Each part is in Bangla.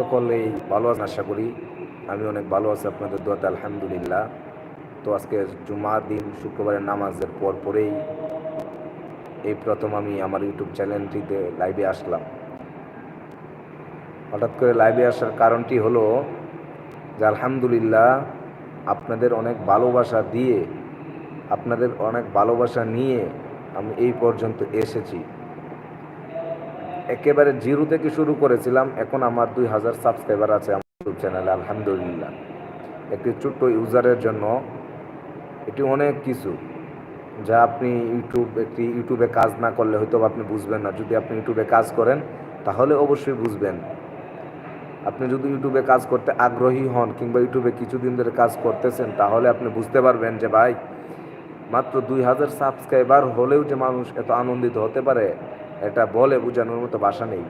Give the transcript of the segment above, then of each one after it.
সকলেই ভালো আছেন, আশা করি। আমি অনেক ভালো আছি, আপনাদের দোয়াতে আলহামদুলিল্লাহ। তো আজকে জুমার দিন, শুক্রবারের নামাজের পর পরেই এই প্রথম আমি আমার ইউটিউব চ্যানেলটিতে লাইভে আসলাম। হঠাৎ করে লাইভে আসার কারণটি হলো যে আলহামদুলিল্লাহ আপনাদের অনেক ভালোবাসা দিয়ে, আপনাদের অনেক ভালোবাসা নিয়ে আমি এই পর্যন্ত এসেছি। একেবারে জিরো থেকে শুরু করেছিলাম। এখন আমার দুই হাজার সাবস্ক্রাইবার আছে আমার ইউটিউব চ্যানেলে আলহামদুলিল্লাহ। একটি ছোট্ট ইউজারের জন্য এটি অনেক কিছু যা আপনি ইউটিউব, একটি ইউটিউবে কাজ না করলে হয়তো আপনি বুঝবেন না। যদি আপনি ইউটিউবে কাজ করেন, তাহলে অবশ্যই বুঝবেন। আপনি যদি ইউটিউবে কাজ করতে আগ্রহী হন কিংবা ইউটিউবে কিছুদিন ধরে কাজ করতেছেন, তাহলে আপনি বুঝতে পারবেন যে, ভাই, মাত্র দুই হাজার সাবস্ক্রাইবার হলেও যে মানুষ এত আনন্দিত হতে পারে এটা বলে বোঝানোর মতো ভাষা নেই।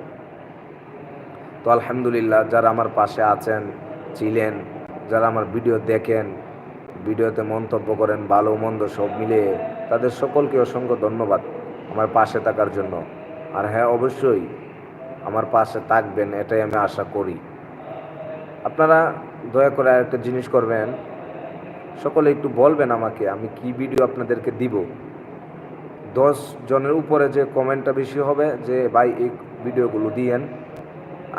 তো আলহামদুলিল্লাহ, যারা আমার পাশে আছেন, ছিলেন, যারা আমার ভিডিও দেখেন, ভিডিওতে মন্তব্য করেন, ভালো মন্দ সব মিলিয়ে তাদের সকলকে অসংখ্য ধন্যবাদ আমার পাশে থাকার জন্য। আর হ্যাঁ অবশ্যই আমার পাশে থাকবেন, এটাই আমি আশা করি। আপনারা দয়া করে একটা জিনিস করবেন, সকলে একটু বলবেন আমাকে, আমি কি ভিডিও আপনাদেরকে দিব? দশ জনের উপরে যে কমেন্টটা বেশি হবে যে, ভাই, এই ভিডিওগুলো দিয়েন।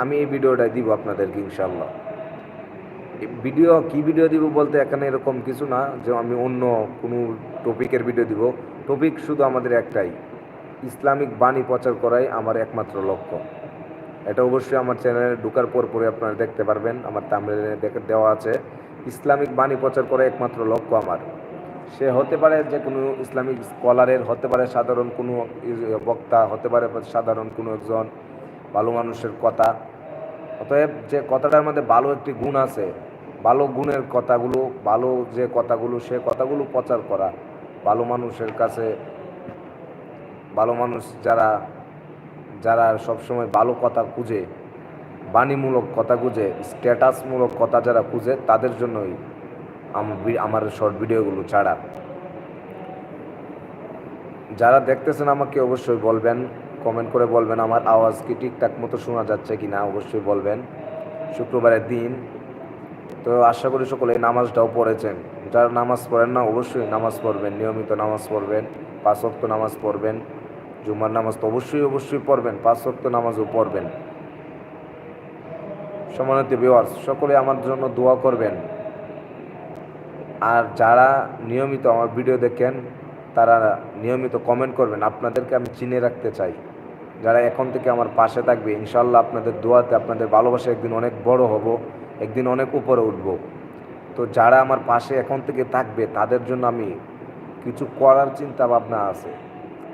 আমি এই ভিডিওটাই দিব আপনাদেরকে ইনশাল্লাহ ভিডিও, কি ভিডিও দিব বলতে এখানে এরকম কিছু না, যে আমি অন্য কোনো টপিকের ভিডিও দিব। টপিক শুধু আমাদের একটাই, ইসলামিক বাণী প্রচার করাই আমার একমাত্র লক্ষ্য। এটা অবশ্যই আমার চ্যানেলে ঢুকার পর পরে আপনারা দেখতে পারবেন, আমার তামিলে দেওয়া আছে। ইসলামিক বাণী প্রচার করা একমাত্র লক্ষ্য আমার। সে হতে পারে যে কোনো ইসলামিক স্কলারের, হতে পারে সাধারণ কোনো বক্তা, হতে পারে সাধারণ কোনো একজন ভালো মানুষের কথা। অতএব যে কথাটার মধ্যে ভালো একটি গুণ আছে, ভালো গুণের কথাগুলো, ভালো যে কথাগুলো, সে কথাগুলো প্রচার করা। ভালো মানুষের কাছে, ভালো মানুষ যারা যারা সবসময় ভালো কথা খুঁজে, বাণীমূলক কথা খুঁজে স্ট্যাটাসমূলক কথা যারা খুঁজে, তাদের জন্যই আমার শর্ট ভিডিওগুলো ছাড়া। যারা দেখতেছেন আমাকে অবশ্যই বলবেন কমেন্ট করে বলবেন, আমার আওয়াজ কি ঠিকঠাক মতো শোনা যাচ্ছে কি না অবশ্যই বলবেন। শুক্রবারের দিন। তো আশা করি সকলে নামাজটাও পড়েছেন। যারা নামাজ পড়েন না, অবশ্যই নামাজ পড়বেন, নিয়মিত নামাজ পড়বেন, পাঁচ অক্ত নামাজ পড়বেন জুমার নামাজ তো অবশ্যই অবশ্যই পড়বেন, পাঁচ অক্ত নামাজও পড়বেন। সমানিত বিওয়ার্স সকলে আমার জন্য দোয়া করবেন। আর যারা নিয়মিত আমার ভিডিও দেখেন, তারা নিয়মিত কমেন্ট করবেন। আপনাদেরকে আমি চিনে রাখতে চাই। যারা এখন থেকে আমার পাশে থাকবে ইনশাল্লাহ আপনাদের দোয়াতে, আপনাদের ভালোবাসা একদিন অনেক বড় হব, একদিন অনেক উপরে উঠব। তো যারা আমার পাশে এখন থেকে থাকবে, তাদের জন্য আমি কিছু করার চিন্তা ভাবনা আছে।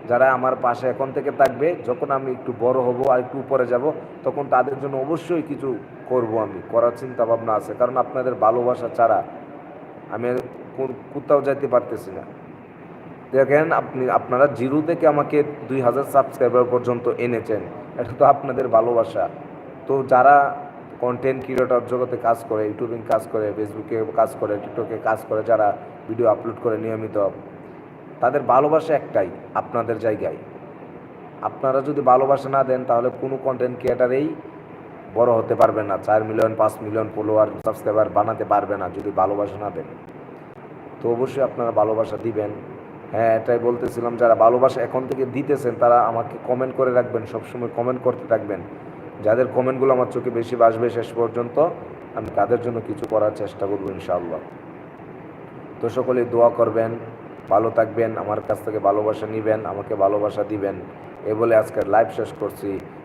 যারা আমার পাশে এখন থেকে থাকবে, যখন আমি একটু বড় হব আর একটু উপরে যাব, তখন তাদের জন্য অবশ্যই কিছু করব আমি। করার চিন্তা ভাবনা আছে। কারণ আপনাদের ভালোবাসা ছাড়া আমি কোথাও যাইতে পারতেছি না। দেখেন আপনি, আপনারা জিরো থেকে আমাকে দুই হাজার সাবস্ক্রাইবার পর্যন্ত এনেছেন, এটা তো আপনাদের ভালোবাসা। তো যারা কন্টেন্ট ক্রিয়েটর জগতে কাজ করে, ইউটিউবিং কাজ করে ফেসবুকে কাজ করে টিকটকে কাজ করে, যারা ভিডিও আপলোড করে নিয়মিত, তাদের ভালোবাসা একটাই, আপনাদের জায়গায়। আপনারা যদি ভালোবাসা না দেন, তাহলে কোনো কন্টেন্ট ক্রিয়েটারেই বড় হতে পারবে না, চার মিলিয়ন পাঁচ মিলিয়ন ফলোয়ার সাবস্ক্রাইবার বানাতে পারবে না, যদি ভালোবাসা না দেন। তো অবশ্যই আপনারা ভালোবাসা দিবেন। হ্যাঁ এটাই বলতেছিলাম, যারা ভালোবাসা এখন থেকে দিতেছেন, তারা আমাকে কমেন্ট করে রাখবেন, সবসময় কমেন্ট করতে থাকবেন। যাদের কমেন্টগুলো আমার চোখে বেশি বাসবে শেষ পর্যন্ত, আমি তাদের জন্য কিছু করার চেষ্টা করব ইনশাআল্লাহ। তো সকলে দোয়া করবেন, ভালো থাকবেন, আমার কাছ থেকে ভালোবাসা নেবেন, আমাকে ভালোবাসা দিবেন। এ বলে আজকের লাইভ শেষ করছি।